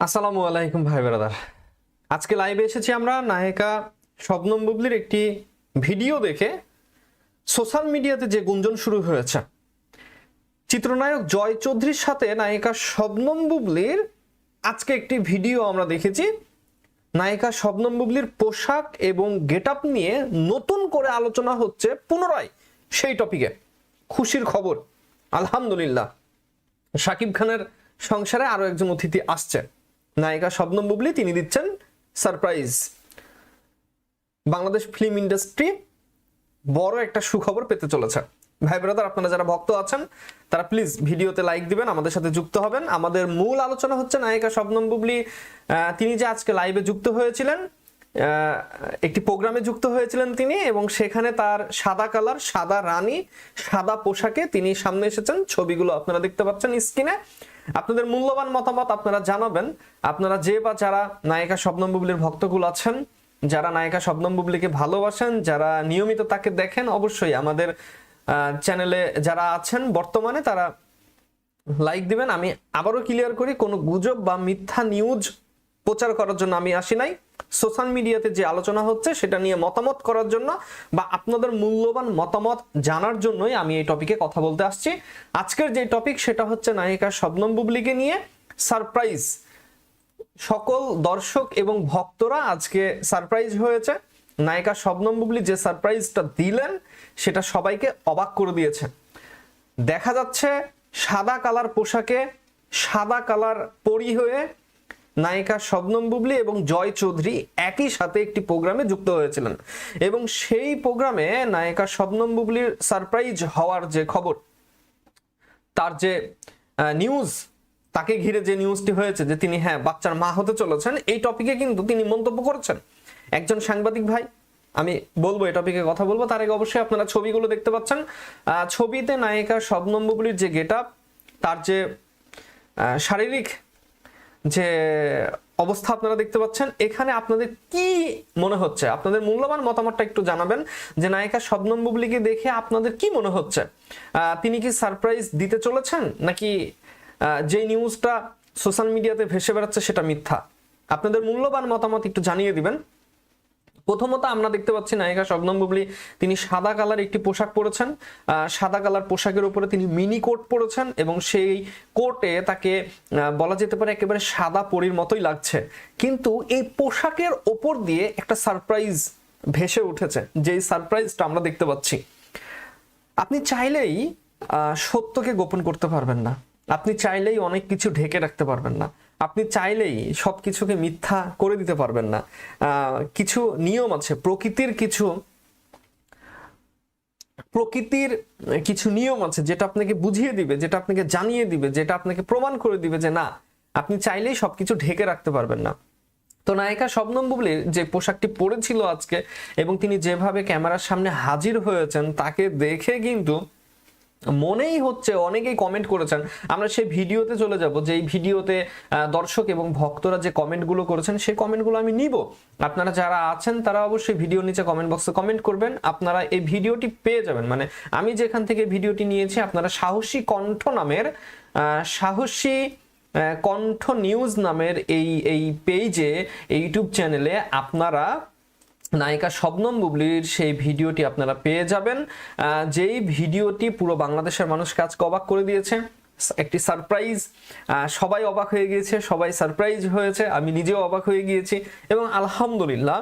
আসসালামু আলাইকুম, ভাই ব্রাদার। আজকে লাইভে এসেছি আমরা নায়িকা শবনম বুবলির একটি ভিডিও দেখে। সোশ্যাল মিডিয়াতে যে গুঞ্জন শুরু হয়েছে, চিত্রনায়ক জয় চৌধুরীর সাথে নায়িকা শবনম বুবলির আজকে একটি ভিডিও আমরা দেখেছি। নায়িকা শবনম বুবলির পোশাক এবং গেটআপ নিয়ে নতুন করে আলোচনা হচ্ছে পুনরায় সেই টপিকে খুশির খবর, আলহামদুলিল্লাহ। শাকিব খানের সংসারে আরও একজন অতিথি আসছে। নায়িকা শবনম বুবলি, তিনি দিচ্ছেন সারপ্রাইজ। বাংলাদেশ ফিল্ম ইন্ডাস্ট্রি বড় একটা সুখবর পেতে চলেছে। ভাই ব্রাদার, আপনারা যারা ভক্ত আছেন, তারা প্লিজ ভিডিওতে লাইক দিবেন, আমাদের সাথে যুক্ত হবেন। আমাদের মূল আলোচনা হচ্ছে নায়িকা শবনম বুবলি তিনি যে আজকে লাইভে যুক্ত হয়েছিলেন একটি প্রোগ্রামে যুক্ত হয়েছিলেন তিনি এবং সেখানে তার সাদা কালার, সাদা রানী, সাদা পোশাকে তিনি সামনে এসেছেন। ছবিগুলো আপনারা দেখতে পাচ্ছেন স্ক্রিনে। আপনাদের মূল্যবান মতামত আপনারা জানাবেন। আপনারা যে বা যারা নায়িকা শবনম বুবলির ভক্তগুলো আছেন, যারা নায়িকা শবনম বুবলিকে ভালোবাসেন, যারা নিয়মিত তাকে দেখেন, অবশ্যই আমাদের চ্যানেলে যারা আছেন বর্তমানে তারা লাইক দিবেন। আমি আবারও ক্লিয়ার করি, কোনো গুজব বা মিথ্যা নিউজ প্রচার করার জন্য আমি আসি নাই। সোশ্যাল মিডিয়াতে যে আলোচনা হচ্ছে, সেটা নিয়ে মতামত করার জন্য বা আপনাদের মূল্যবান মতামত জানার জন্যই আমি এই টপিকে কথা বলতে আসছি। আজকের যে টপিক সেটা হচ্ছে নায়িকা শবনম বুবলিকে নিয়ে সারপ্রাইজ সকল দর্শক এবং ভক্তরা আজকে সারপ্রাইজ হয়েছে। নায়িকা শবনম বুবলি যে সারপ্রাইজটা দিলেন, সেটা সবাইকে অবাক করে দিয়েছে। দেখা যাচ্ছে সাদা কালার পোশাকে সাদা কালার পরি হয়ে নায়িকা শবনম বুবলি এবং জয় চৌধুরী একই সাথে একটি প্রোগ্রামে যুক্ত হয়েছিলেন। এবং সেই প্রোগ্রামে নায়িকা শবনম বুবলির সারপ্রাইজ হওয়ার যে খবর, তার যে নিউজ তাকে ঘিরে যে নিউজটি হয়েছে যে তিনি হ্যাঁ বাচ্চার মা হতে চলেছেন, এই টপিকে কিন্তু তিনি মন্তব্য করেছেন। একজন সাংবাদিক ভাই, আমি বলব এই টপিকে কথা বলব, তার আগে অবশ্যই আপনারা ছবিগুলো দেখতে পাচ্ছেন। ছবিতে নায়িকা শবনম বুবলির যে গেট তার যে শারীরিক যে অবস্থা আপনারা দেখতে পাচ্ছেন, এখানে আপনাদের কি মনে হচ্ছে? আপনাদের মূল্যবান মতামতটা একটু জানাবেন যে নায়িকা শবনম বুবলিকে দেখে আপনাদের কি মনে হচ্ছে? তিনি কি সারপ্রাইজ দিতে চলেছেন? নাকি যে নিউজটা সোশ্যাল মিডিয়াতে ভেসে বেড়াচ্ছে সেটা মিথ্যা? আপনাদের মূল্যবান মতামত একটু জানিয়ে দিবেন। প্রথমত আমরা দেখতে পাচ্ছি নায়িকা শবনম বুবলি, তিনি সাদা কালার একটি পোশাক পরেছেন। সাদা কালার পোশাকের উপরে তিনি মিনি কোট পরেছেন এবং সেই কোটে তাকে বলা যেতে পারে একেবারে সাদা পরির মতোই লাগছে। কিন্তু এই পোশাকের ওপর দিয়ে একটা সারপ্রাইজ ভেসে উঠেছে, যেই সারপ্রাইজটা আমরা দেখতে পাচ্ছি। আপনি চাইলেই সত্যকে গোপন করতে পারবেন না। আপনি চাইলেই অনেক কিছু ঢেকে রাখতে পারবেন না। আপনি চাইলেই সব কিছুকে মিথ্যা করে দিতে পারবেন না। কিছু নিয়ম আছে, প্রকৃতির কিছু প্রকৃতির কিছু নিয়ম আছে যেটা আপনাকে বুঝিয়ে দিবে, যেটা আপনাকে জানিয়ে দিবে, যেটা আপনাকে প্রমাণ করে দিবে যে না, আপনি চাইলেই সবকিছু ঢেকে রাখতে পারবেন না। তো নায়িকা শবনম বুবলির যে পোশাকটি পরেছিল আজকে এবং তিনি যেভাবে ক্যামেরার সামনে হাজির হয়েছেন, তাকে দেখে কিন্তু মনেই হচ্ছে, অনেকেই কমেন্ট করেছেন। আমরা সেই ভিডিওতে চলে যাব যে এই ভিডিওতে দর্শক এবং ভক্তরা যে কমেন্টগুলো করেছেন, সেই কমেন্টগুলো আমি নিব। আপনারা যারা আছেন, তারা অবশ্যই ভিডিও নিচে কমেন্ট বক্সে কমেন্ট করবেন। আপনারা এই ভিডিওটি পেয়ে যাবেন। মানে আমি যেখান থেকে ভিডিওটি নিয়েছি, আপনারা সাহসী কণ্ঠ নামের সাহসী কণ্ঠ নিউজ নামের এই এই পেজে ইউটিউব চ্যানেলে আপনারা নায়িকা শবনম বুবলির সেই ভিডিওটি আপনারা পেয়ে যাবেন যেই ভিডিওটি পুরো বাংলাদেশের মানুষকে আজকে অবাক করে দিয়েছে। একটি সারপ্রাইজ সবাই অবাক হয়ে গিয়েছে, সবাই সারপ্রাইজ হয়েছে, আমি নিজেও অবাক হয়ে গিয়েছি এবং আলহামদুলিল্লাহ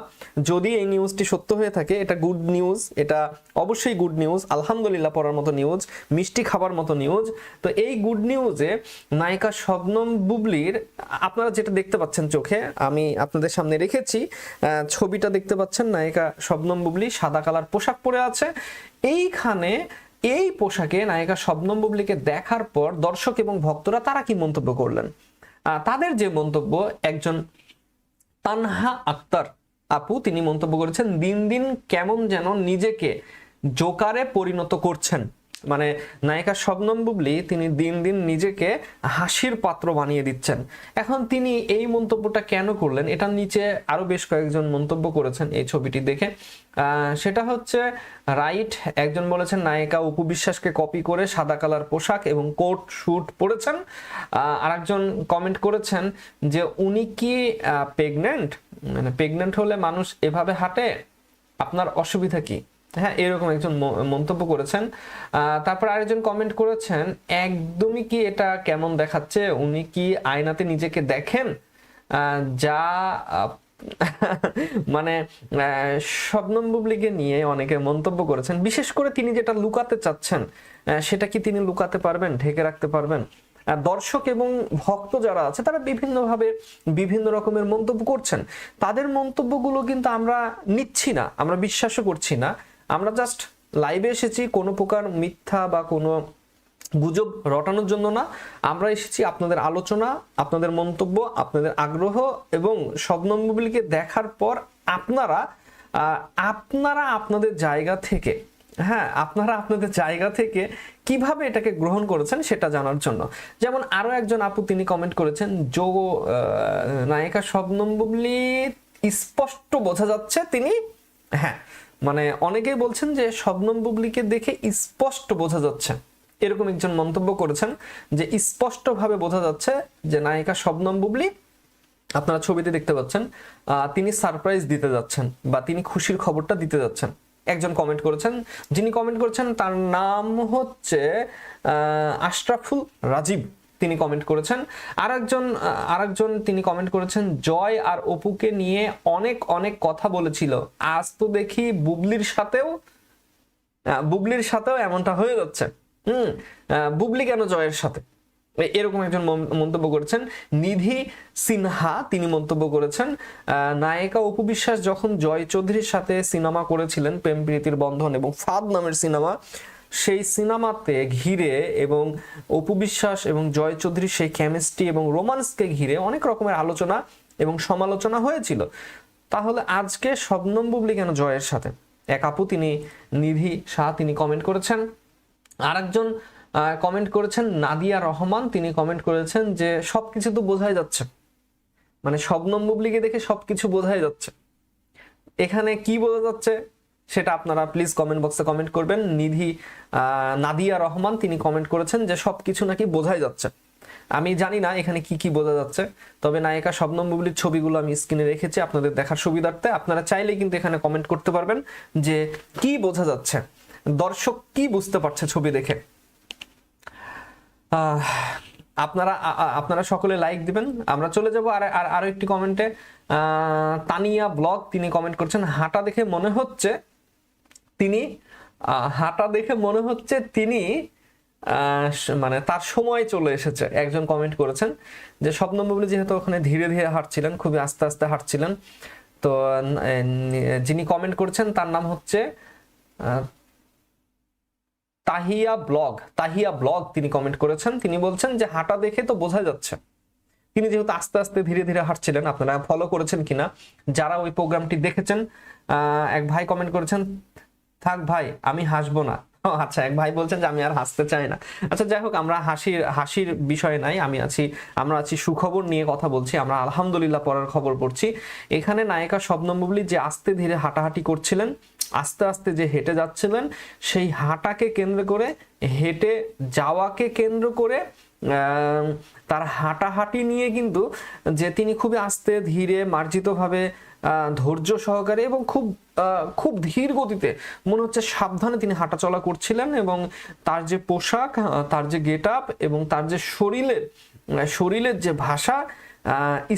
যদি এই নিউজটি সত্য হয়ে থাকে, এটা গুড নিউজ এটা অবশ্যই গুড নিউজ আলহামদুলিল্লাহ পড়ার মতো নিউজ মিষ্টি খাবার মতো নিউজ তো এই গুড নিউজে নায়িকা শবনম বুবলির, আপনারা যেটা দেখতে পাচ্ছেন চোখে, আমি আপনাদের সামনে রেখেছি ছবিটা দেখতে পাচ্ছেন, নায়িকা শবনম বুবলি সাদা কালার পোশাক পরে আছে, এইখানে এই পোশাকে নায়িকা শবনম বুবলিকে দেখার পর দর্শক এবং ভক্তরা তারা কি মন্তব্য করলেন? তাদের যে মন্তব্য, একজন তানহা আক্তার আপু, তিনি মন্তব্য করেছেন, দিন দিন কেমন যেন নিজেকে জোকারে পরিণত করছেন। মানে নায়িকা শবনম বুবলি, তিনি দিন দিন নিজেকে হাসির পাত্র বানিয়ে দিচ্ছেন। এখন তিনি এই মন্তব্যটা কেন করলেন? এটার নিচে আরও বেশ কয়েকজন মন্তব্য করেছেন এই ছবিটি দেখে। সেটা হচ্ছে, রাইট, একজন বলেছেন, নায়িকা অপু বিশ্বাসকে কপি করে সাদা কালার পোশাক এবং কোট, শুট পরেছেন। আরেকজন কমেন্ট করেছেন যে, উনি কি প্রেগনেন্ট মানে প্রেগনেন্ট হলে মানুষ এভাবে হাঁটে? আপনার অসুবিধা কি? হ্যাঁ এরকম একজন মন্তব্য করেছেন। তারপর আরেকজন কমেন্ট করেছেন, একদমই কি এটা কেমন দেখাচ্ছে? উনি কি আয়নাতে নিজেকে দেখেন? যা মানে শবনম বুবলিকে নিয়ে অনেকে মন্তব্য করেছেন। বিশেষ করে তিনি যেটা লুকাতে চাচ্ছেন সেটা কি তিনি লুকাতে পারবেন, ঢেকে রাখতে পারবেন? দর্শক এবং ভক্ত যারা আছে, তারা বিভিন্নভাবে বিভিন্ন রকমের মন্তব্য করছেন। তাদের মন্তব্যগুলো কিন্তু আমরা নিচ্ছি না, আমরা বিশ্বাসও করছি না। আমরা জাস্ট লাইভে এসেছি, কোনো প্রকার মিথ্যা বা কোনো গুজব রটানোর জন্য না। আমরা এসেছি আপনাদের আলোচনা, আপনাদের মন্তব্য, আপনাদের আগ্রহ এবং শবনম বুবলিকে দেখার পর আপনারা আপনারা আপনাদের জায়গা থেকে হ্যাঁ আপনারা আপনাদের জায়গা থেকে কীভাবে এটাকে গ্রহণ করেছেন সেটা জানার জন্য। যেমন আরও একজন আপু তিনি কমেন্ট করেছেন, যোগ নায়িকা শবনম স্পষ্ট বোঝা যাচ্ছে তিনি হ্যাঁ মানে অনেকেই বলছেন যে শবনম বুবলিকে দেখে স্পষ্ট বোঝা যাচ্ছে। এরকম একজন মন্তব্য করেছেন যে স্পষ্টভাবে বোঝা যাচ্ছে যে নায়িকা শবনম বুবলি, আপনারা ছবিতে দেখতে পাচ্ছেন তিনি সারপ্রাইজ দিতে যাচ্ছেন বা তিনি খুশির খবরটা দিতে যাচ্ছেন। একজন কমেন্ট করেছেন, যিনি কমেন্ট করেছেন তার নাম হচ্ছে আশরাফুল রাজীব। তিনি কমেন্ট করেছেন। আর একজন আর একজন তিনি কমেন্ট করেছেন, জয় আর অপুকে নিয়ে অনেক অনেক কথা বলেছিল। আজ তো দেখি বুবলির সাথেও বুবলির সাথেও এমনটা হয়ে যাচ্ছে। হুম বুবলি কেন জয়ের সাথে? এরকম একজন মন্তব্য করেছেন। নিধি সিনহা তিনি মন্তব্য করেছেন নায়িকা অপু বিশ্বাস যখন জয় চৌধুরীর সাথে সিনেমা করেছিলেন, প্রেম প্রীতির বন্ধন এবং ফাদ নামের সিনেমা সেই সিনেমাতে ঘিরে এবং অপু বিশ্বাস এবং জয় চৌধুরীর সেই কেমিস্ট্রি এবং রোমান্সকে ঘিরে অনেক রকমের আলোচনা এবং সমালোচনা হয়েছিল। তাহলে আজকে শবনম বুবলি কেন জয়ের সাথে? এক আপু, তিনি নিধি শাহ, তিনি কমেন্ট করেছেন। আরেকজন কমেন্ট করেছেন নাদিয়া রহমান, তিনি কমেন্ট করেছেন যে সব কিছু তো বোঝাই যাচ্ছে। মানে শবনম বুবলিকে দেখে সব কিছু বোঝাই যাচ্ছে। এখানে কি বোঝা যাচ্ছে? সেটা আপনারা প্লিজ কমেন্ট বক্সে কমেন্ট করবেন। নিধি নাদিয়া রহমান, তিনি কমেন্ট করেছেন যে সবকিছু নাকি বোঝাই যাচ্ছে। আমি জানি না এখানে কি কি বোঝা যাচ্ছে, তবে নায়িকা শবনম বুবলির ছবিগুলো আমি স্ক্রিনে রেখেছি আপনাদের দেখার সুবিধার্থে। আপনারা চাইলে কিন্তু এখানে কমেন্ট করতে পারবেন যে কি বোঝা যাচ্ছে, দর্শক কি বুঝতে পারছে ছবি দেখে। আপনারা আপনারা সকলে লাইক দিবেন। আমরা চলে যাব আর, আর- আরও একটি কমেন্টে তানিয়া ব্লগ, তিনি কমেন্ট করছেন, হাঁটা দেখে মনে হচ্ছে তিনি হাঁটা দেখে মনে হচ্ছে তিনি মানে তার সময় চলে এসেছে। একজন কমেন্ট করেছেন যে, স্বপ্ন যেহেতু ওখানে ধীরে ধীরে হাঁটছিলেন, খুবই আস্তে আস্তে হাঁটছিলেন, তো যিনি কমেন্ট করেছেন তার নাম হচ্ছে তাহিয়া ব্লগ তাহিয়া ব্লগ তিনি কমেন্ট করেছেন। তিনি বলছেন যে, হাঁটা দেখে তো বোঝা যাচ্ছে। তিনি যেহেতু আস্তে আস্তে ধীরে ধীরে হাঁটছিলেন, আপনারা ফলো করেছেন কিনা, যারা ওই প্রোগ্রামটি দেখেছেন এক ভাই কমেন্ট করেছেন থাক ভাই, আমি হাসবো না। আচ্ছা এক ভাই বলছেন যে আমি আর হাসতে চাই না। আচ্ছা যাই হোক, আমরা হাসির হাসির বিষয়ে নাই, আমি আছি, আমরা আছি সুখবর নিয়ে কথা বলছি, আমরা আলহামদুলিল্লাহ পড়ার খবর পড়ছি। এখানে নায়িকা শবনম বুবলি যে আস্তে ধীরে হাঁটাহাঁটি করছিলেন, আস্তে আস্তে যে হেঁটে যাচ্ছিলেন, সেই হাঁটাকে কেন্দ্র করে, হেঁটে যাওয়াকে কেন্দ্র করে তার হাঁটাহাঁটি নিয়ে কিন্তু যে তিনি খুবই আস্তে ধীরে মার্জিতভাবে ধৈর্য সহকারে এবং খুব খুব ধীর গতিতে মনে হচ্ছে সাবধানে তিনি হাঁটাচলা করছিলেন এবং তার যে পোশাক তার যে গেট আপ এবং তার যে শরীরের শরীরের যে ভাষা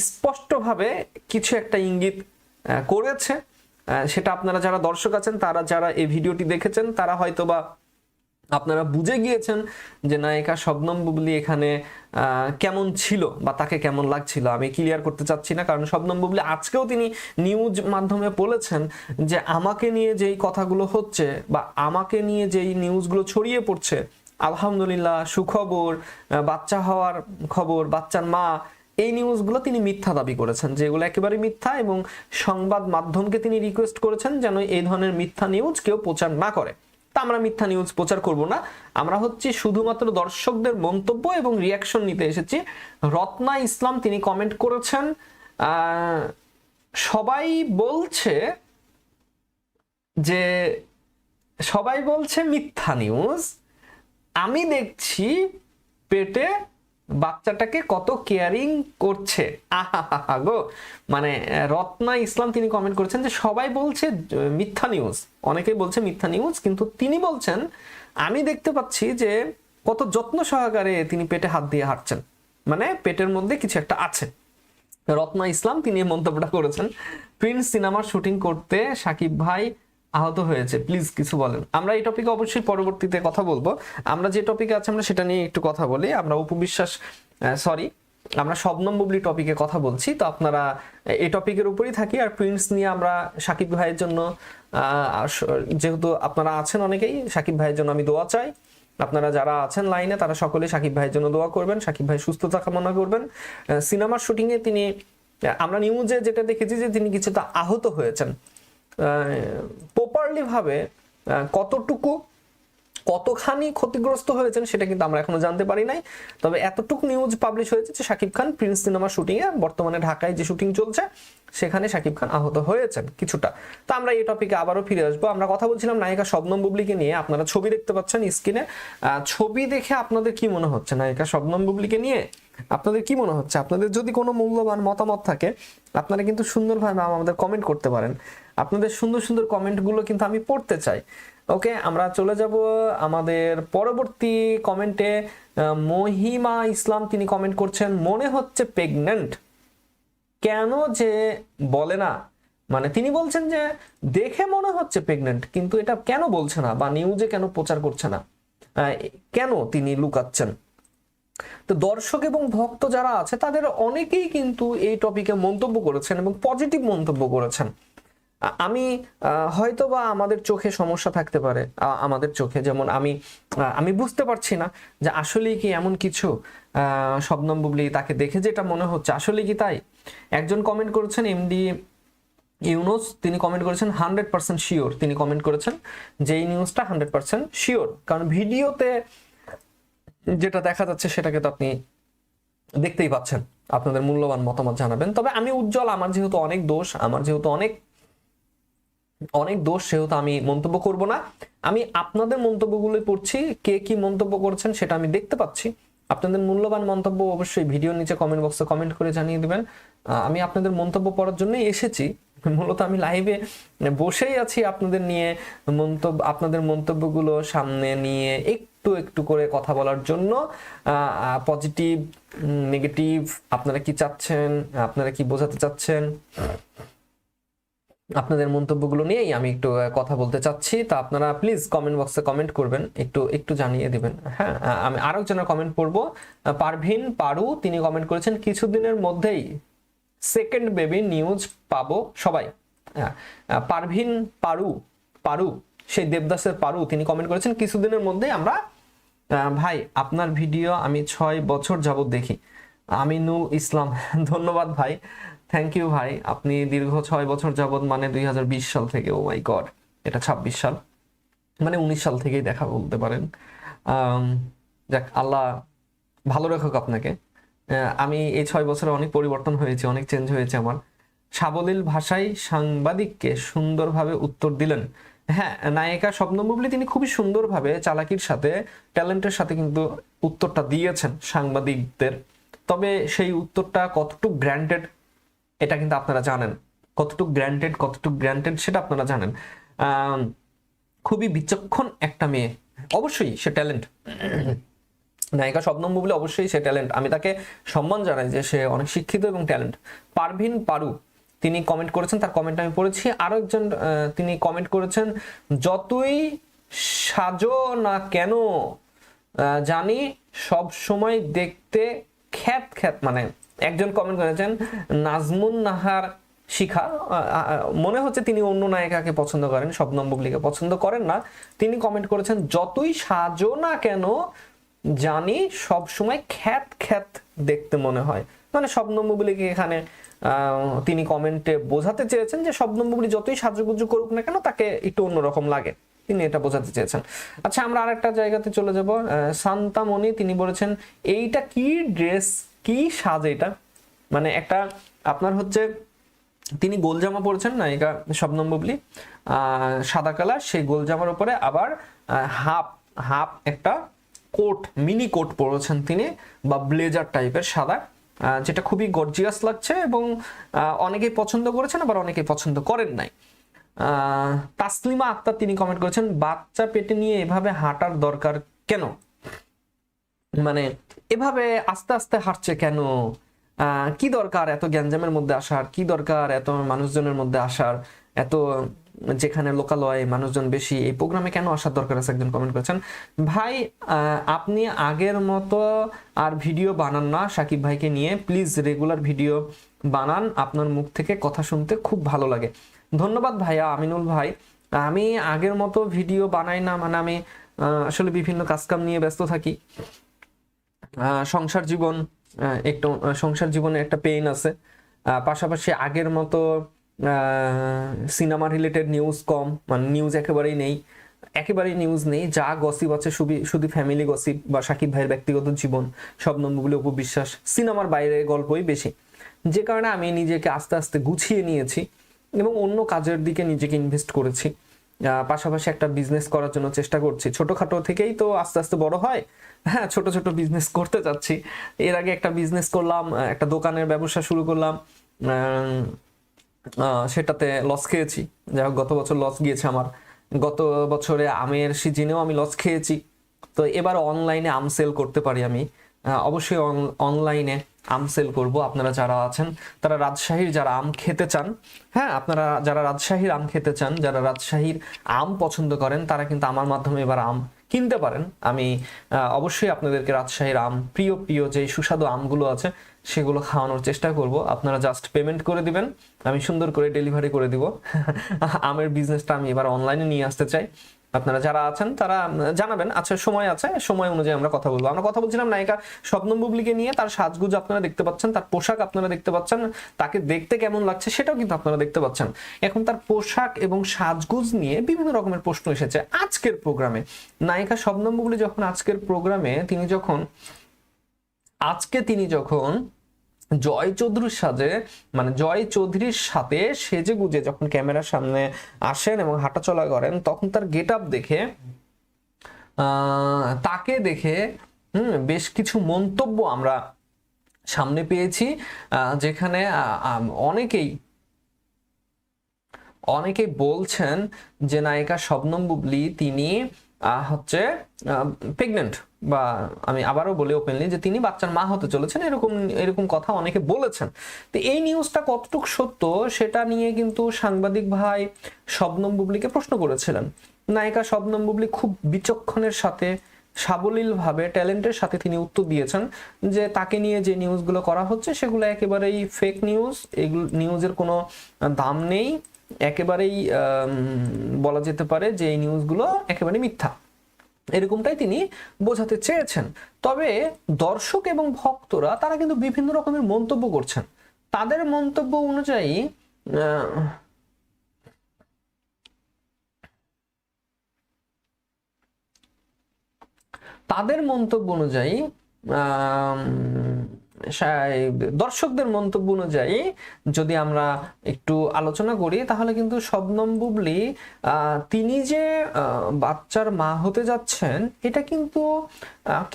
স্পষ্টভাবে কিছু একটা ইঙ্গিত করেছে। সেটা আপনারা যারা দর্শক আছেন, তারা যারা এই ভিডিওটি দেখেছেন, তারা হয়তোবা আপনারা বুঝে গিয়েছেন যে নায়িকা শবনম বুবলি এখানে কেমন ছিল বা তাকে কেমন লাগছিল? আমি ক্লিয়ার করতে চাচ্ছি না, কারণ শবনম বুবলি আজকেও তিনি নিউজ মাধ্যমে বলেছেন যে আমাকে নিয়ে যেই কথাগুলো হচ্ছে বা আমাকে নিয়ে যেই নিউজগুলো ছড়িয়ে পড়ছে, আলহামদুলিল্লাহ, সুখবর বাচ্চা হওয়ার খবর, বাচ্চার মা, এই নিউজগুলো তিনি মিথ্যা দাবি করেছেন যেগুলো একেবারে মিথ্যা এবং সংবাদ মাধ্যমকে তিনি রিকোয়েস্ট করেছেন যেন এই ধরনের মিথ্যা নিউজ কেউ প্রচার না করে। তা আমরা মিথ্যা নিউজ প্রচার করব না। আমরা হচ্ছে শুধুমাত্র দর্শকদের মন্তব্য এবং রিয়াকশন নিতে এসেছি। রত্না ইসলাম, তিনি কমেন্ট করেছেন সবাই বলছে যে, সবাই বলছে মিথ্যা নিউজ আমি দেখছি পেটে বাচ্চাটাকে কত কেয়ারিং করছে? আহা গো। মানে রত্না ইসলাম তিনি কমেন্ট করেছেন যে সবাই বলছে মিথ্যা নিউজ অনেকেই বলছে মিথ্যা নিউজ কিন্তু তিনি বলছেন, আমি দেখতে পাচ্ছি যে কত যত্ন সহকারে তিনি পেটে হাত দিয়ে হাঁটছেন। মানে পেটের মধ্যে কিছু একটা আছে। রত্না ইসলাম তিনি মন্তব্যটা করেছেন। প্রিন্স সিনেমার শুটিং করতে সাকিব ভাই আহত হয়েছে। প্লিজ কিছু বলেন। আমরা এই টপিকে অবশ্যই পরবর্তীতে কথা বলব। আমরা যে টপিকে আছে, আমরা সেটা নিয়ে একটু কথা বলি। আমরা উপবিশ্বাস সরি আমরা শবনম বুবলি টপিকে কথা বলছি। তো আপনারা এই টপিকের উপরেই থাকি। আর প্রিন্স নিয়ে আমরা সাকিব ভাইয়ের জন্য যেহেতু আপনারা আছেন অনেকেই, সাকিব ভাইয়ের জন্য আমি দোয়া চাই। আপনারা যারা আছেন লাইনে, তারা সকলে সাকিব ভাইয়ের জন্য দোয়া করবেন। সাকিব ভাই সুস্থতা কামনা করবেন। সিনেমার শুটিংয়ে তিনি, আমরা নিউজে যেটা দেখেছি যে তিনি কিছুটা আহত হয়েছেন। প্রপারলি ভাবে কতটুকু, কতখানি ক্ষতিগ্রস্ত হয়েছেন সেটা কিন্তু আমরা এখনও জানতে পারি নাই। তবে এতটুকু নিউজ পাবলিশ হয়েছে যে শাকিব খান প্রিন্স সিনেমা শুটিংয়ে বর্তমানে ঢাকায় যে শুটিং চলছে, সেখানে শাকিব খান আহত হয়েছেন কিছুটা। তো আমরা এই টপিকে আবারও ফিরে আসব। আমরা কথা বলছিলাম নায়িকা শবনম বুবলিকে নিয়ে। আপনারা ছবি দেখতে পাচ্ছেন স্ক্রিনে ছবি দেখে আপনাদের কি মনে হচ্ছে নায়িকা শবনম বুবলিকে নিয়ে? আপনাদের কি মনে হচ্ছে? আপনাদের যদি কোনো মূল্যবান মতামত থাকে, আপনারা কিন্তু সুন্দরভাবে আমাদের কমেন্ট করতে পারেন। আপনাদের সুন্দর সুন্দর কমেন্টগুলো কিন্তু আমি পড়তে চাই। ওকে, আমরা চলে যাব আমাদের পরবর্তী কমেন্টে। মহিমা ইসলাম তিনি কমেন্ট করছেন, মনে হচ্ছে প্রেগনেন্ট কেন যে বলে না। মানে তিনি বলছেন যে, দেখে মনে হচ্ছে প্রেগনেন্ট কিন্তু এটা কেন বলছে না বা নিউজে কেন প্রচার করছে না? কেন তিনি লুকাচ্ছেন? তো দর্শক এবং ভক্ত যারা আছে, তাদের অনেকেই কিন্তু এই টপিকে মন্তব্য করেছেন এবং পজিটিভ মন্তব্য করেছেন। আমি হয়তো বা আমাদের চোখে সমস্যা থাকতে পারে আমাদের চোখে। যেমন আমি আমি বুঝতে পারছি না যে আসলেই কি এমন কিছু শবনম বুবলি তাকে দেখে যেটা মনে হচ্ছে। আসলে কি তাই? একজন কমেন্ট করেছেন এমডি ইউনুস, তিনি কমেন্ট করেছেন হান্ড্রেড পার্সেন্ট শিওর তিনি কমেন্ট করেছেন যে এই নিউজটা হান্ড্রেড পার্সেন্ট শিওর কারণ ভিডিওতে যেটা দেখা যাচ্ছে সেটাকে তো আপনি দেখতেই পাচ্ছেন। আপনাদের মূল্যবান মতামত জানাবেন। তবে আমি উজ্জ্বল, আমার যেহেতু অনেক দোষ, আমার যেহেতু অনেক অনেক দোষ, সেহেতু আমি মন্তব্য করব না। আমি আপনাদের মন্তব্যগুলোই পড়ছি, কে কি মন্তব্য করছেন সেটা আমি দেখতে পাচ্ছি। আপনাদের মূল্যবান মন্তব্য অবশ্যই ভিডিওর নিচে কমেন্ট বক্সে কমেন্ট করে জানিয়ে দিবেন। আমি আপনাদের মন্তব্য পড়ার জন্যই এসেছি। মূলত আমি লাইভে বসেই আছি আপনাদের নিয়ে। মন্তব্য, আপনাদের মন্তব্যগুলো সামনে নিয়ে একটু একটু করে কথা বলার জন্য। পজিটিভ নেগেটিভ আপনারা কি চাচ্ছেন? আপনারা কি বোঝাতে চাচ্ছেন? আপনাদের মন্তব্যগুলো নিয়েই আমি একটু কথা বলতে চাচ্ছি। তো আপনারা প্লিজ কমেন্ট বক্সে কমেন্ট করবেন, একটু একটু জানিয়ে দিবেন। হ্যাঁ আমি আরও একজনের কমেন্ট পড়ব। পারভিন পারু, তিনি কমেন্ট করেছেন, কিছুদিনের মধ্যেই সেকেন্ড বেবি নিউজ পাবো সবাই। পারভিন পারু পারু, সেই দেবদাসের পারু, তিনি কমেন্ট করেছেন, কিছুদিনের মধ্যেই আমরা ভাই, আপনার ভিডিও আমি ছয় বছর যাবত দেখি। আমিনুল ইসলাম, ধন্যবাদ ভাই। থ্যাংক ইউ ভাই। আপনি দীর্ঘ ছয় বছর যাবৎ মানে দুই হাজার বিশ সাল থেকে ও মাই গড এটা ছাব্বিশ সাল মানে উনিশ সাল থেকেই দেখা বলতে পারেন। যাক, আল্লাহ ভালো রাখুক আপনাকে। আমি এই ছয় বছরে অনেক পরিবর্তন হয়েছে, অনেক চেঞ্জ হয়েছে আমার। সাবলীল ভাষায় সাংবাদিককে সুন্দরভাবে উত্তর দিলেন। হ্যাঁ নায়িকা স্বপ্ন বুবলি তিনি খুবই সুন্দরভাবে চালাকির সাথে, ট্যালেন্টের সাথে কিন্তু উত্তরটা দিয়েছেন সাংবাদিকদের। তবে সেই উত্তরটা কতটুকু গ্র্যান্টেড এটা কিন্তু আপনারা জানেন। কতটুকু গ্র্যান্টেড কতটুকু গ্র্যান্টেড সেটা আপনারা জানেন। খুবই বিচক্ষণ একটা মেয়ে। অবশ্যই সে ট্যালেন্ট নায়িকা শবনম বুবলি অবশ্যই সে ট্যালেন্ট আমি তাকে সম্মান জানাই যে সে অনেক শিক্ষিত এবং ট্যালেন্ট পারভিন পারু, তিনি কমেন্ট করেছেন, তার কমেন্ট আমি পড়েছি। আরও একজন তিনি কমেন্ট করেছেন, যতই সাজো না কেন জানি সব সময় দেখতে খ্যাত খ্যাত মানে একজন কমেন্ট করেছেন, নাজমুন নাহার শিখা মনে হচ্ছে তিনি অন্য নায়িকাকে পছন্দ করেন, শবনম বুবলিকে পছন্দ করেন না। তিনি কমেন্ট করেছেন, যতই সাজো না কেন, জানি সব সময় খ্যাত খ্যাত দেখতে মনে হয়। মানে শবনম বুবলিকে এখানে তিনি কমেন্টে বোঝাতে চেয়েছেন যে শবনম বুবলি যতই সাজুগুজু করুক না কেন, তাকে একটু অন্যরকম লাগে। তিনি এটা বোঝাতে চেয়েছেন। আচ্ছা আমরা আরেকটা জায়গাতে চলে যাব। শান্তামণি, তিনি বলেছেন, এইটা কি ড্রেস কি সাজ এটা? মানে একটা আপনার হচ্ছে, তিনি গোল জামা পরেছেন নায়িকা শবনম বুবলি সাদা কালার, সেই গোল জামার উপরে আবার হাফ হাফ একটা কোট, মিনি কোট পরেছেন তিনি, বা ব্লেজার টাইপের সাদা যেটা খুবই গর্জিয়াস লাগছে এবং অনেকেই পছন্দ করেছেন, আবার অনেকেই পছন্দ করেন নাই। তাসলিমা আক্তার তিনি কমেন্ট করেছেন, বাচ্চা পেটে নিয়ে এভাবে হাঁটার দরকার কেন? মানে এভাবে আস্তে আস্তে হাঁটছে কেন? কি দরকার এত গ্যাঞ্জামের মধ্যে আসার? কি দরকার এত মানুষজনের মধ্যে আসার? এত যেখানে লোকালয় মানুষজন বেশি? এই প্রোগ্রামে কেন আসার দরকার আছে একজন কমেন্ট করেছেন। ভাই আপনি আগের মতো আর ভিডিও বানান না সাকিব ভাইকে নিয়ে। প্লিজ রেগুলার ভিডিও বানান। আপনার মুখ থেকে কথা শুনতে খুব ভালো লাগে। ধন্যবাদ ভাইয়া, আমিনুল ভাই। আমি আগের মতো ভিডিও বানাই না। মানে আমি আসলে বিভিন্ন কাজকাম নিয়ে ব্যস্ত থাকি। সংসার জীবন একটু সংসার জীবনে একটা পেইন আছে। পাশাপাশি আগের মতো সিনেমা রিলেটেড নিউজ কম মানে নিউজ একেবারেই নেই। একেবারেই নিউজ নেই, যা গসিপ আছে, শুধু ফ্যামিলি গসিপ বা সাকিব ভাইয়ের ব্যক্তিগত জীবন, সব নম্বরগুলো উপবিশ্বাস সিনেমার বাইরে গল্পই বেশি। যে কারণে আমি নিজেকে আস্তে আস্তে গুছিয়ে নিয়েছি এবং অন্য কাজের দিকে নিজেকে ইনভেস্ট করেছি। পাশাপাশি একটা বিজনেস করার জন্য চেষ্টা করছি। ছোটোখাটো থেকেই তো আস্তে আস্তে বড় হয়। হ্যাঁ ছোট ছোট বিজনেস করতে চাচ্ছি। এর আগে একটা বিজনেস করলাম একটা দোকানের ব্যবসা শুরু করলাম সেটাতে লস খেয়েছি। যাই হোক, গত বছর লস গিয়েছে আমার। গত বছরে আমের সিজনেও আমি লস খেয়েছি। তো এবার অনলাইনে আম সেল করতে পারি আমি। অবশ্যই অনলাইনে আম সেল করব, আপনারা যারা আছেন, তারা রাজশাহীর যারা আম খেতে চান হ্যাঁ আপনারা যারা রাজশাহীর আম খেতে চান, যারা রাজশাহীর আম পছন্দ করেন, তারা কিন্তু আমার মাধ্যমে এবার আম কিনতে পারেন। আমি অবশ্যই আপনাদেরকে রাজশাহীর আম, প্রিয় প্রিয় যে সুস্বাদু আমগুলো আছে, সেগুলো খাওয়ানোর চেষ্টা করব। আপনারা জাস্ট পেমেন্ট করে দিবেন, আমি সুন্দর করে ডেলিভারি করে দিব। আমের বিজনেসটা আমি এবার অনলাইনে নিয়ে আসতে চাই। আপনারা যারা আছেন, তারা জানাবেন আচ্ছা সময় আছে, সময় অনুযায়ী আমরা কথা বলব। আমরা কথা বলছিলাম নায়িকা স্বপ্নম বুবলিকে নিয়ে, তার সাজগুজ আপনারা দেখতে পাচ্ছেন, তার পোশাক আপনারা দেখতে পাচ্ছেন, তাকে দেখতে কেমন লাগছে সেটাও কিন্তু আপনারা দেখতে পাচ্ছেন। এখন তার পোশাক এবং সাজগুজ নিয়ে বিভিন্ন রকমের প্রশ্ন এসেছে আজকের প্রোগ্রামে। নায়িকা স্বপ্নম বুবলি যখন আজকের প্রোগ্রামে, তিনি যখন, আজকে তিনি যখন জয় চৌধুরীর সাথে মানে জয় চৌধুরীর সাথে সেজে গুজে যখন ক্যামেরার সামনে আসেন এবং হাঁটাচলা করেন, তখন তার গেট আপ দেখে তাকে দেখে, হুম, বেশ কিছু মন্তব্য আমরা সামনে পেয়েছি যেখানে অনেকেই অনেকেই বলছেন যে, নায়িকা শবনম বুবলি, তিনি হচ্ছে প্রেগনেন্ট বা আমি আবারও বলি ওপেনলি যে তিনি বাচ্চার মা হতে চলেছেন, এরকম এরকম কথা অনেকে বলেছেন। তো এই নিউজটা কতটুকু সত্য সেটা নিয়ে কিন্তু সাংবাদিক ভাই শবনম বুবলিকে প্রশ্ন করেছিলেন। নায়িকা শবনম বুবলি খুব বিচক্ষণের সাথে, সাবলীলভাবে, ট্যালেন্টের সাথে তিনি উত্তর দিয়েছেন যে তাকে নিয়ে যে নিউজগুলো করা হচ্ছে সেগুলো একেবারেই ফেক নিউজ এগুলো নিউজের কোনো দাম নেই। একেবারেই বলা যেতে পারে যে এই নিউজগুলো একেবারে মিথ্যা। এরকমটাই তিনি বোঝাতে চেয়েছেন। তবে দর্শক এবং ভক্তরা, তারা কিন্তু বিভিন্ন রকমের মন্তব্য করছেন। তাদের মন্তব্য অনুযায়ী তাদের মন্তব্য অনুযায়ী দর্শকদের মন্তব্য অনুযায়ী যদি আমরা একটু আলোচনা করি, তাহলে কিন্তু শবনম বুবলি তিনি যে বাচ্চার মা হতে যাচ্ছেন, এটা কিন্তু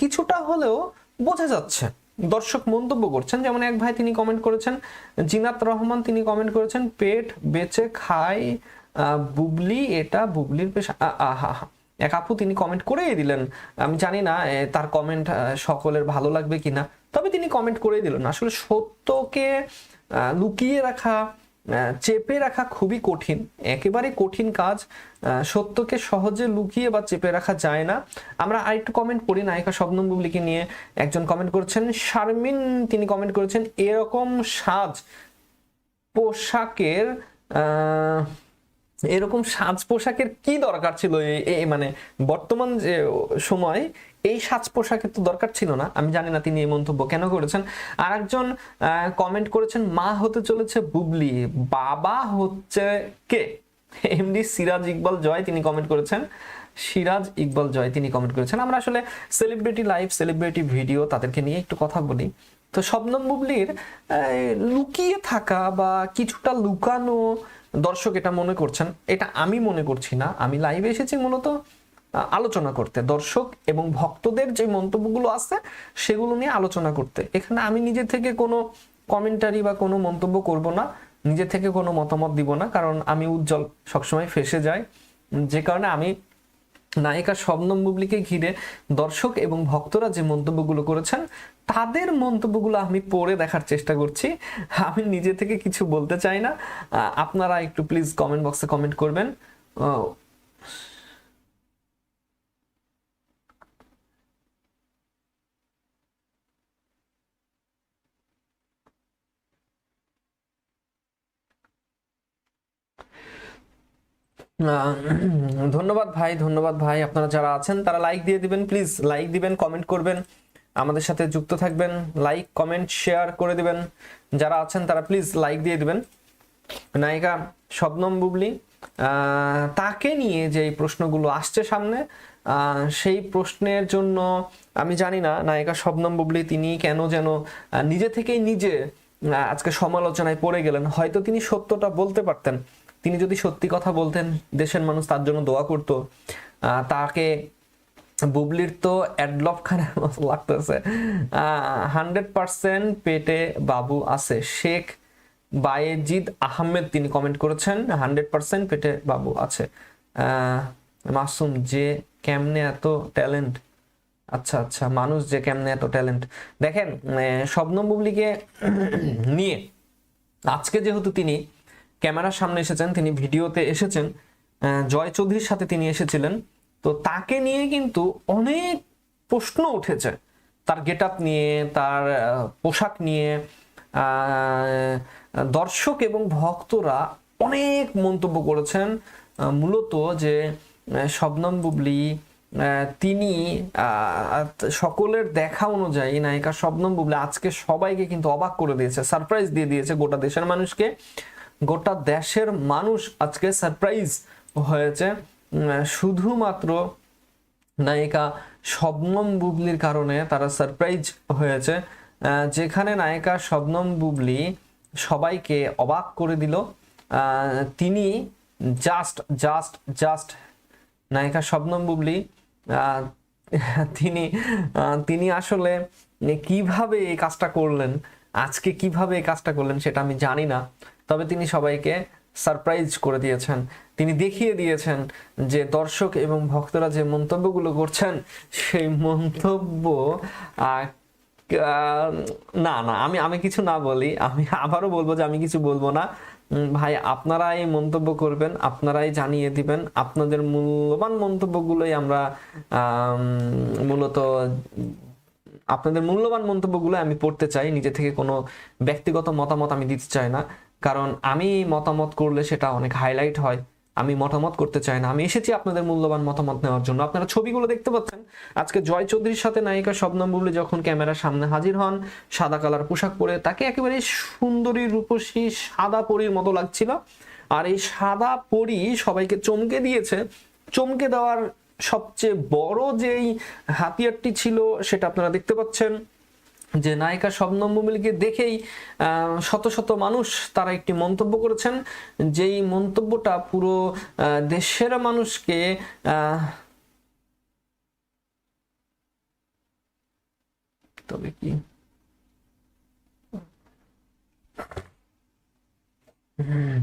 কিছুটা হলেও বোঝা যাচ্ছে। দর্শক মন্তব্য করছেন, যেমন এক ভাই তিনি কমেন্ট করেছেন, জিনাত রহমান তিনি কমেন্ট করেছেন, পেট বেচে খায় বুবলি, এটা বুবলির পেশা আহা এক আপু তিনি কমেন্ট করেই দিলেন, আমি জানি না তার কমেন্ট সকলের ভালো লাগবে কিনা। তবে তিনি কমেন্ট করেই দিলেন। আসলে সত্যকে লুকিয়ে রাখা চেপে রাখা খুবই কঠিন। একেবারে কঠিন কাজ। সত্যকে সহজে লুকিয়ে বা চেপে রাখা যায় না। আমরা আরেকটু কমেন্ট করি নায়িকা শবনম বুবলিকে নিয়ে। একজন কমেন্ট করেছেন, শারমিন তিনি কমেন্ট করেছেন, এরকম সাজ পোশাকের এরকম সাজ পোশাকের কি দরকার ছিল? এই- মানে বর্তমান যে সময় এই সাজ পোশাকের তো দরকার ছিল না। আমি জানি না তিনি এই মন্তব্য কেন করেছেন। আর একজন কমেন্ট করেছেন, মা হতে চলেছে বুবলি, বাবা হচ্ছে কে? এমডি সিরাজ ইকবাল জয় তিনি কমেন্ট করেছেন। সিরাজ ইকবাল জয় তিনি কমেন্ট করেছেন। আমরা আসলে সেলিব্রিটি লাইভ সেলিব্রিটি ভিডিও তাদেরকে নিয়ে একটু কথা বলি। তো শবনম বুবলির লুকিয়ে থাকা বা কিছুটা লুকানো দর্শক এটা মনে করছেন, এটা আমি মনে করছি না, আমি লাইভে এসেছি মূলত আলোচনা করতে। দর্শক এবং ভক্তদের যে মন্তব্যগুলো আছে, সেগুলো নিয়ে আলোচনা করতে। এখানে আমি নিজে থেকে কোনো কমেন্টারি বা কোনো মন্তব্য করব না, নিজে থেকে কোনো মতামত দিব না, কারণ আমি উজ্জ্বল সবসময় ফেসে যাই। যে কারণে আমি নায়িকা শবনম বুবলিকে ঘিরে দর্শক এবং ভক্তরা যে মন্তব্যগুলো করেছেন, তাদের মন্তব্যগুলো আমি পড়ে দেখার চেষ্টা করছি। আমি নিজে থেকে কিছু বলতে চাই না। আপনারা একটু প্লিজ কমেন্ট বক্সে কমেন্ট করবেন। ধন্যবাদ ভাই ধন্যবাদ ভাই। আপনারা যারা আছেন, তারা লাইক দিয়ে দিবেন প্লিজ লাইক দিবেন কমেন্ট করবেন। আমাদের সাথে যুক্ত থাকবেন লাইক কমেন্ট শেয়ার করে দিবেন। যারা আছেন, তারা প্লিজ লাইক দিয়ে দিবেন। নায়িকা শবনম বুবলি তাকে নিয়ে যে প্রশ্নগুলো আসছে সামনে সেই প্রশ্নের জন্য আমি জানি না, নায়িকা শবনম বুবলি তিনি কেন যেন নিজে থেকেই নিজে আজকে সমালোচনায় পড়ে গেলেন। হয়তো তিনি সত্যটা বলতে পারতেন। তিনি যদি সত্যি কথা বলতেন, দেশের মানুষ তার জন্য দোয়া করতো তাকে বুবলির তো অ্যাডলফ খানের মতো লাগতেছে। হান্ড্রেড পার্সেন্ট পেটে বাবু আছে। শেখ বায়েজিদ আহমেদ তিনি কমেন্ট করেছেন, হান্ড্রেড পার্সেন্ট পেটে বাবু আছে। মাসুম, যে কেমনে এত ট্যালেন্ট আচ্ছা আচ্ছা মানুষ যে কেমনে এত ট্যালেন্ট দেখেন শবনম বুবলিকে নিয়ে আজকে যেহেতু তিনি ক্যামেরার সামনে এসেছেন, তিনি ভিডিওতে এসেছেন জয় চৌধুরীর সাথে তিনি এসেছিলেন। তো তাকে নিয়ে কিন্তু অনেক প্রশ্ন উঠেছে। তার গেট নিয়ে, তার পোশাক নিয়ে দর্শক এবং ভক্তরা অনেক মন্তব্য করেছেন। মূলত যে শবনম বুবলি তিনি সকলের দেখা অনুযায়ী নায়িকা শবনম বুবলি আজকে সবাইকে কিন্তু অবাক করে দিয়েছে, সারপ্রাইজ দিয়ে দিয়েছে গোটা দেশের মানুষকে। গোটা দেশের মানুষ আজকে সারপ্রাইজ হয়েছে। শুধুমাত্র নায়িকা শবনম বুবলির কারণে তারা সারপ্রাইজ হয়েছে। যেখানে নায়িকা শবনম বুবলি সবাইকে অবাক করে দিল। তিনি জাস্ট জাস্ট জাস্ট নায়িকা শবনম বুবলি তিনি তিনি আসলে কীভাবে এই কাজটা করলেন, আজকে কীভাবে এই কাজটা করলেন সেটা আমি জানি না। তবে তিনি সবাইকে সারপ্রাইজ করে দিয়েছেন। তিনি দেখিয়ে দিয়েছেন যে দর্শক এবং ভক্তরা যে মন্তব্যগুলো করছেন সেই মন্তব্য না না আমি আমি কিছু না বলি। আমি আবারও বলব যে আমি কিছু বলব না। ভাই আপনারাই মন্তব্য করবেন আপনারাই জানিয়ে দিবেন। আপনাদের মূল্যবান মন্তব্যগুলোই আমরা আম, মূলত আপনাদের মূল্যবান মন্তব্যগুলো আমি পড়তে চাই। নিজে থেকে কোনো ব্যক্তিগত মতামত আমি দিতে চাই না। কারণ আমি মতামত করলে সেটা অনেক হাইলাইট হয়। আমি মতামত করতে চাই না। আমি এসেছি আপনাদের মূল্যবান মতামত নেওয়ার জন্য। আপনারা ছবিগুলো দেখতে পাচ্ছেন। আজকে জয় চৌধুরীর সাথে নায়িকা শবনম বুবলি যখন ক্যামেরার সামনে হাজির হন, সাদা কালার পোশাক পরে তাকে একেবারে সুন্দরী রূপসী সাদা পরীর মতো লাগছিল। আর এই সাদা পরী সবাইকে চমকে দিয়েছে। চমকে দেওয়ার সবচেয়ে বড় যেই হাতিয়ারটি ছিল সেটা আপনারা দেখতে পাচ্ছেন। যে নায়িকা শবনম বুবলিকে দেখেই শত শত মানুষ তারা একটি মন্তব্য করেছেন, যেই মন্তব্যটা পুরো দেশের মানুষকে তবে কি? হুম।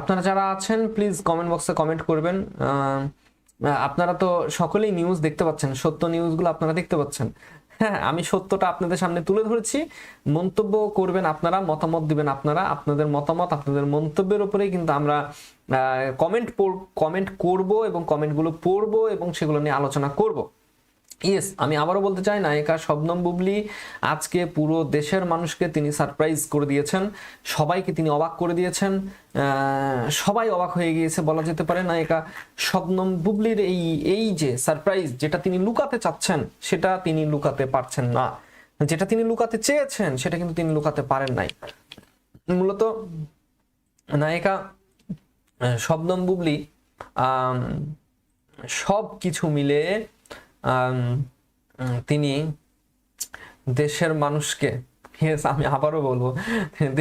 আপনারা যারা আছেন প্লিজ কমেন্ট বক্সে কমেন্ট করবেন। আপনারা তো সকলেই নিউজ দেখতে পাচ্ছেন, সত্য নিউজগুলো আপনারা দেখতে পাচ্ছেন। হ্যাঁ আমি সত্যটা আপনাদের সামনে তুলে ধরেছি। মন্তব্য করবেন আপনারা, মতামত দিবেন আপনারা, আপনাদের মতামত, আপনাদের মন্তব্যের উপরেই কিন্তু আমরা কমেন্ট কমেন্ট করব এবং কমেন্টগুলো পড়ব এবং সেগুলো নিয়ে আলোচনা করব। ইয়েস আমি আবারও বলতে চাই, নায়িকা শবনম বুবলি আজকে পুরো দেশের মানুষকে তিনি সারপ্রাইজ করে দিয়েছেন। সবাইকে তিনি অবাক করে দিয়েছেন। সবাই অবাক হয়ে গিয়েছে বলা যেতে পারে। নায়িকা শবনম বুবলির এই এই যে সারপ্রাইজ যেটা তিনি লুকাতে চাচ্ছেন, সেটা তিনি লুকাতে পারছেন না। যেটা তিনি লুকাতে চেয়েছেন, সেটা কিন্তু তিনি লুকাতে পারেন নাই। মূলত নায়িকা শবনম বুবলি সব কিছু মিলে তিনি দেশের মানুষকে Yes, আমি আবারও বলব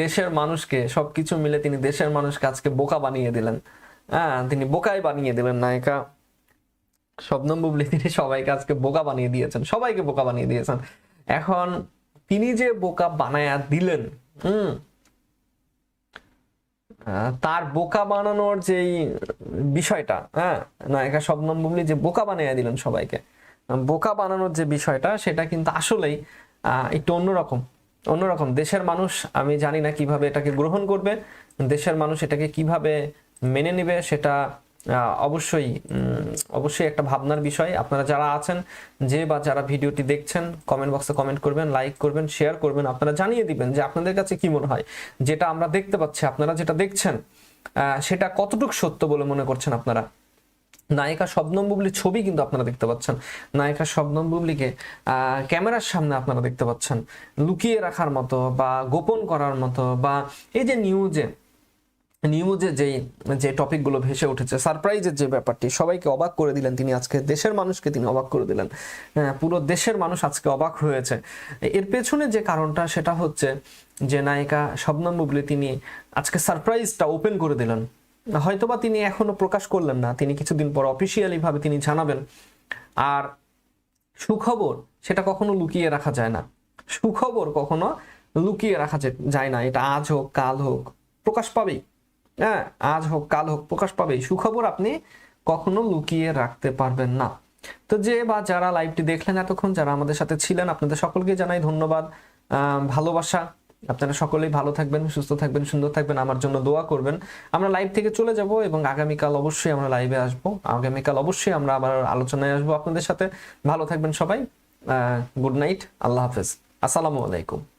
দেশের মানুষকে সবকিছু মিলে তিনি দেশের মানুষকে আজকে বোকা বানিয়ে দিলেন। হ্যাঁ তিনি বোকাই বানিয়ে দিলেন নায়িকা শবনম বুবলি তিনি সবাইকে আজকে বোকা বানিয়ে দিয়েছেন সবাইকে বোকা বানিয়ে দিয়েছেন। এখন তিনি যে বোকা বানায়া দিলেন হুম আহ, তার বোকা বানানোর যেই বিষয়টা হ্যাঁ নায়িকা শবনম বুবলি যে বোকা বানিয়ে দিলেন সবাইকে বোকা বানানোর যে বিষয়টা, সেটা কিন্তু আসলেই একটু অন্যরকম। অন্যরকম। দেশের মানুষ, আমি জানি না কীভাবে এটাকে গ্রহণ করবে। দেশের মানুষ এটাকে কীভাবে মেনে নেবে, সেটা অবশ্যই অবশ্যই একটা ভাবনার বিষয়। আপনারা যারা আছেন, যে বা যারা ভিডিওটি দেখছেন কমেন্ট বক্সে কমেন্ট করবেন লাইক করবেন শেয়ার করবেন, আপনারা জানিয়ে দিবেন যে আপনাদের কাছে কি মনে হয়। যেটা আমরা দেখতে পাচ্ছি, আপনারা যেটা দেখছেন সেটা কতটুকু সত্য বলে মনে করছেন আপনারা? নায়িকা শবনম বুবলির ছবি কিন্তু আপনারা দেখতে পাচ্ছেন। নায়িকা শবনম বুবলিকে ক্যামেরার সামনে আপনারা দেখতে পাচ্ছেন। লুকিয়ে রাখার মতো বা গোপন করার মতো বা এই যে নিউজে নিউজে যেই যে টপিকগুলো ভেসে উঠেছে সারপ্রাইজের যে ব্যাপারটি সবাইকে অবাক করে দিলেন তিনি আজকে দেশের মানুষকে তিনি অবাক করে দিলেন। হ্যাঁ, পুরো দেশের মানুষ আজকে অবাক হয়েছে। এর পেছনে যে কারণটা সেটা হচ্ছে যে নায়িকা শবনম বুবলি তিনি আজকে সারপ্রাইজটা ওপেন করে দিলেন। হয়তোবা তিনি এখনও প্রকাশ করলেন না, তিনি কিছুদিন পর অফিসিয়ালি ভাবে তিনি জানাবেন। আর সুখবর, সেটা কখনো লুকিয়ে রাখা যায় না। সুখবর কখনো লুকিয়ে রাখা যায় না, এটা আজ হোক, কাল হোক, প্রকাশ পাবেই। হ্যাঁ আজ হোক, কাল হোক, প্রকাশ পাবেই। সুখবর আপনি কখনো লুকিয়ে রাখতে পারবেন না। তো যে বা যারা লাইভটি দেখলেন এতক্ষণ, যারা আমাদের সাথে ছিলেন, আপনাদের সকলকে জানাই ধন্যবাদ ভালোবাসা। আপনারা সকলেই ভালো থাকবেন, সুস্থ থাকবেন, সুন্দর থাকবেন, আমার জন্য দোয়া করবেন। আমরা লাইভ থেকে চলে যাব এবং আগামীকাল অবশ্যই আমরা লাইভে আসব। আগামীকাল অবশ্যই আমরা আবার আলোচনায় আসব আপনাদের সাথে। ভালো থাকবেন সবাই। গুড নাইট আল্লাহ হাফেজ। আসসালামু আলাইকুম।